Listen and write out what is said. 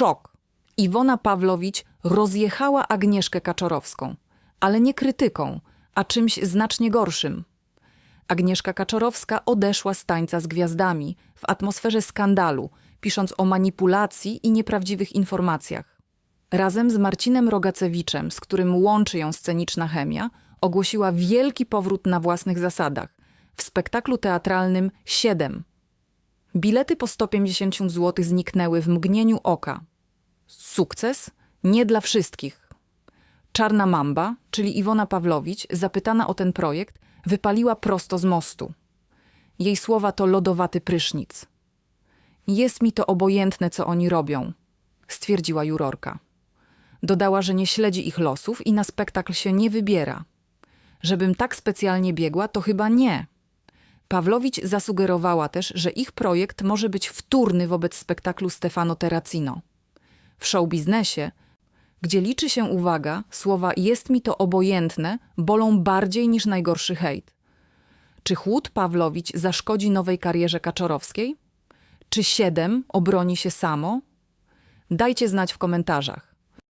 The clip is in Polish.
Szok. Iwona Pawlowicz rozjechała Agnieszkę Kaczorowską, ale nie krytyką, a czymś znacznie gorszym. Agnieszka Kaczorowska odeszła z tańca z gwiazdami w atmosferze skandalu, pisząc o manipulacji i nieprawdziwych informacjach. Razem z Marcinem Rogacewiczem, z którym łączy ją sceniczna chemia, ogłosiła wielki powrót na własnych zasadach w spektaklu teatralnym 7. Bilety po 150 zł zniknęły w mgnieniu oka. Sukces nie dla wszystkich. Czarna Mamba, czyli Iwona Pawlowicz, zapytana o ten projekt, wypaliła prosto z mostu. Jej słowa to lodowaty prysznic. Jest mi to obojętne, co oni robią, stwierdziła jurorka. Dodała, że nie śledzi ich losów i na spektakl się nie wybiera. Żebym tak specjalnie biegła, to chyba nie. Pawlowicz zasugerowała też, że ich projekt może być wtórny wobec spektaklu Stefano Terracino. W showbiznesie, gdzie liczy się uwaga, słowa jest mi to obojętne bolą bardziej niż najgorszy hejt. Czy chłód Pawlowicz zaszkodzi nowej karierze Kaczorowskiej? Czy siedem obroni się samo? Dajcie znać w komentarzach.